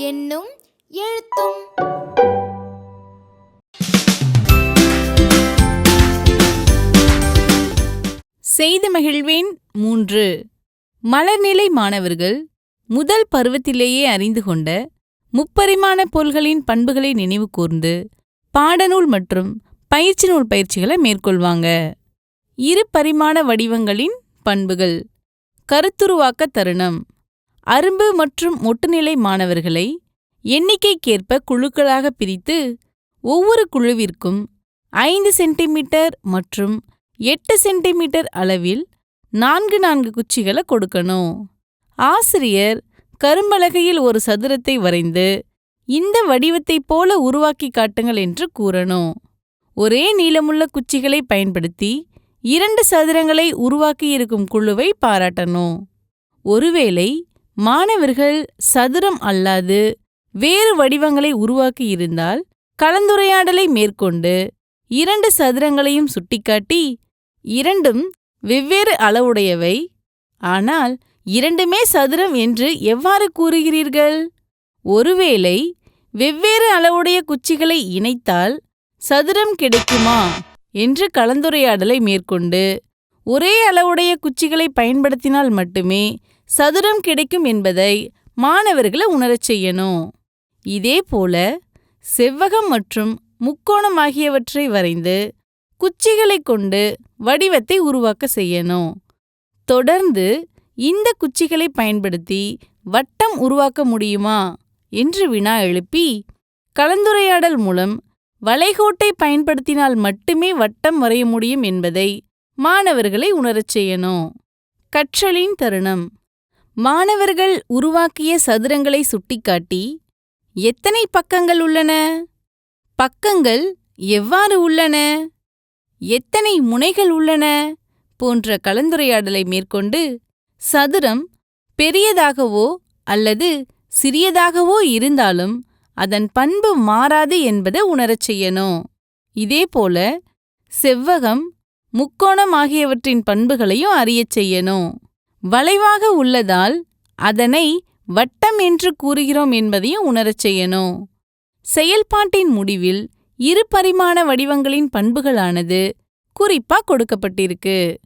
என்னும் எழுத்தும். செய்து மகிழ்வேன் மூன்று. மலர்நிலை மாணவர்கள் முதல் பருவத்திலேயே அறிந்து கொண்ட முப்பரிமாண பொருள்களின் பண்புகளை நினைவு கூர்ந்து பாடநூல் மற்றும் பயிற்சி நூல் பயிற்சிகளை மேற்கொள்வாங்க. இரு பரிமாண வடிவங்களின் பண்புகள். கருத்துருவாக்க தருணம். அரும்பு மற்றும் ஒட்டுநிலை மாணவர்களை எண்ணிக்கைக்கேற்ப குழுக்களாக பிரித்து ஒவ்வொரு குழுவிற்கும் ஐந்து சென்டிமீட்டர் மற்றும் எட்டு சென்டிமீட்டர் அளவில் நான்கு நான்கு குச்சிகளை கொடுக்கணும். ஆசிரியர் கரும்பலகையில் ஒரு சதுரத்தை வரைந்து இந்த வடிவத்தைப் போல உருவாக்கி காட்டுங்கள் என்று கூறணும். ஒரே நீளமுள்ள குச்சிகளை பயன்படுத்தி இரண்டு சதுரங்களை உருவாக்கியிருக்கும் குழுவை பாராட்டணும். ஒருவேளை மாணவர்கள் சதுரம் அல்லாது வேறு வடிவங்களை உருவாக்கியிருந்தால் கலந்துரையாடலை மேற்கொண்டு இரண்டு சதுரங்களையும் சுட்டிக்காட்டி இரண்டும் வெவ்வேறு அளவுடையவை. ஆனால் இரண்டுமே சதுரம் என்று எவ்வாறு கூறுகிறீர்கள்? ஒருவேளை வெவ்வேறு அளவுடைய குச்சிகளை இணைத்தால் சதுரம் கிடைக்குமா? என்று கலந்துரையாடலை மேற்கொண்டு ஒரே அளவுடைய குச்சிகளை பயன்படுத்தினால் மட்டுமே சதுரம் கிடைக்கும் என்பதை மாணவர்களை உணரச் செய்யணும். இதேபோல செவ்வகம் மற்றும் முக்கோணம் ஆகியவற்றை வரைந்து குச்சிகளைக் கொண்டு வடிவத்தை உருவாக்க செய்யணும். தொடர்ந்து இந்த குச்சிகளை பயன்படுத்தி வட்டம் உருவாக்க முடியுமா? என்று வினா எழுப்பி கலந்துரையாடல் மூலம் வளைகோட்டை பயன்படுத்தினால் மட்டுமே வட்டம் வரைய முடியும் என்பதை மாணவர்களை உணரச் செய்யணும். கற்றலின் தருணம். மாணவர்கள் உருவாக்கிய சதுரங்களை சுட்டிக்காட்டி எத்தனை பக்கங்கள் உள்ளன? பக்கங்கள் எவ்வாறு உள்ளன? எத்தனை முனைகள் உள்ளன? போன்ற கலந்துரையாடலை மேற்கொண்டு சதுரம் பெரியதாகவோ அல்லது சிறியதாகவோ இருந்தாலும் அதன் பண்பு மாறாது என்பதை உணரச் செய்யணும். இதேபோல செவ்வகம் முக்கோணம் ஆகியவற்றின் பண்புகளையும் அறியச் செய்யணும். வளைவாக உள்ளதால் அதனை வட்டம் என்று கூறுகிறோம் என்பதையும் உணரச் செய்யணும். செயல்பாட்டின் முடிவில் இரு பரிமாண வடிவங்களின் பண்புகளானது குறிப்பா கொடுக்கப்பட்டிருக்கு.